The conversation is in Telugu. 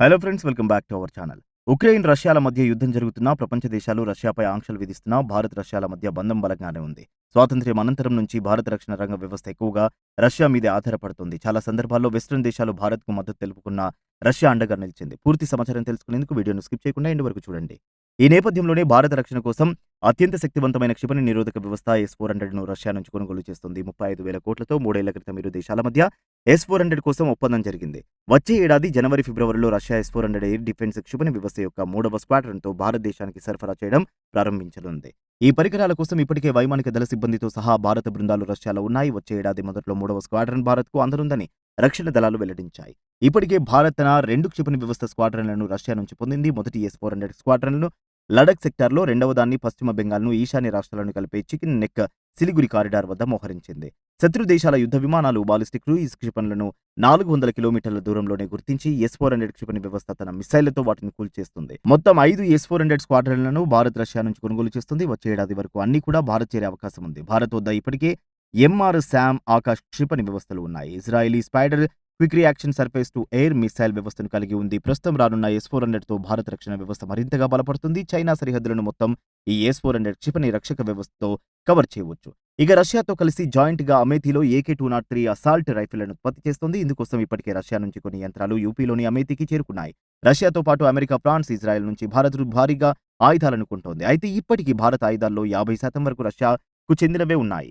Hello friends welcome back to our channel Ukraine రష్యాల మధ్య యుద్ధం జరుగుతున్నా ప్రపంచ దేశాలు రష్యాపై ఆంక్షలు విధిస్తున్నా భారత్ రష్యాల మధ్య బంధం బలంగానే ఉంది. స్వాతంత్ర్యం అనంతరం నుంచి భారత రక్షణ రంగ వ్యవస్థ ఎక్కువగా రష్యా మీదే ఆధారపడుతుంది. చాలా సందర్భాల్లో వెస్ట్రన్ దేశాలు భారత్కు మద్దతు తెలుపుకున్న రష్యా అండగా నిలిచింది. పూర్తి సమాచారం తెలుసుకునేందుకు వీడియోను స్కిప్ చేయకుండా ఎండు వరకు చూడండి. ఈ నేపథ్యంలోనే భారత రక్షణ కోసం అత్యంత శక్తివంతమైన క్షిపణి నిరోధక వ్యవస్థ ఎస్ ఫోర్ను రష్యా నుంచి కొనుగోలు చేస్తుంది. ముప్పై ఐదు వేల కోట్లతో మూడేళ్ళ క్రితం ఇరు దేశాల మధ్య ఎస్ ఫోర్ హండ్రెడ్ కోసం ఒప్పందం జరిగింది. వచ్చే ఏడాది జనవరి ఫిబ్రవరిలో Russia S four hundred air defence క్షిపణి వ్యవస్థ యొక్క మూడవ స్క్వాడ్రన్తో భారతదేశానికి సరఫరా చేయడం ప్రారంభించనుంది. ఈ పరికరాల కోసం ఇప్పటికే వైమానిక దళ సిబ్బందితో సహా భారత బృందాలు రష్యాలో ఉన్నాయి. వచ్చే ఏడాది మొదట్లో మూడవ స్క్వాడ్రన్ భారత్కు అందనుందని రక్షణ దళాలు వెల్లడించాయి. ఇప్పటికే భారత్ తన రెండు క్షిపణి వ్యవస్థ స్క్వాడ్రన్లను రష్యా నుంచి పొందింది. మొదటి ఎస్ ఫోర్ హండ్రెడ్ స్క్వాడ్రన్లను లడక్ సెక్టార్లో రెండవ దాన్ని పశ్చిమ బెంగాల్ను ఈశాన్య రాష్ట్రాలను కలిపే చికెన్ నెక్ సిలిగురి కారిడార్ వద్ద మోహరించింది. శత్రు దేశాల యుద్ధ విమానాలు బాలిస్టిక్ క్రూయిజ్ క్షిపణులను నాలుగు వందల కిలోమీటర్ల దూరంలోనే గుర్తించి ఎస్ ఫోర్ హండ్రెడ్ క్షిపణి వ్యవస్థ తన మిసైళ్ళతో వాటిని కూల్చేస్తుంది. మొత్తం ఐదు ఎస్ ఫోర్ హండ్రెడ్ స్క్వాడ్రన్లను భారత్ రష్యా నుంచి కొనుగోలు చేస్తుంది. వచ్చే ఏడాది వరకు అన్ని కూడా భారత్ చేరే అవకాశం ఉంది. భారత్ వద్ద ఇప్పటికే ఎంఆర్ శామ్ ఆకాశ్ క్షిపణి వ్యవస్థలు ఉన్నాయి. Israeli spider quick reaction surface to air missile వ్యవస్థను కలిగి ఉంది. ప్రస్తుతం రానున్న ఎస్ ఫోర్ హండ్రెడ్తో భారత రక్షణ వ్యవస్థ మరింతగా బలపడుతుంది. చైనా సరిహద్దులను మొత్తం ఈ ఎస్ ఫోర్ హండ్రెడ్ క్షిపణి రక్షక వ్యవస్థతో కవర్ చేయవచ్చు. ఇక రష్యాతో కలిసి జాయింట్గా అమేథీలో AK two not three assault రైఫిళ్ళను ఉత్పత్తి చేస్తోంది. ఇందుకోసం ఇప్పటికే రష్యా నుంచి కొన్ని యంత్రాలు యూపీలోని అమేథీకి చేరుకున్నాయి. రష్యాతో పాటు అమెరికా ఫ్రాన్స్ ఇజ్రాయెల్ నుంచి భారత్ భారీగా ఆయుధాలను కొంటోంది. అయితే ఇప్పటికీ భారత ఆయుధాల్లో యాభై శాతం వరకు రష్యాకు చెందినవే ఉన్నాయి.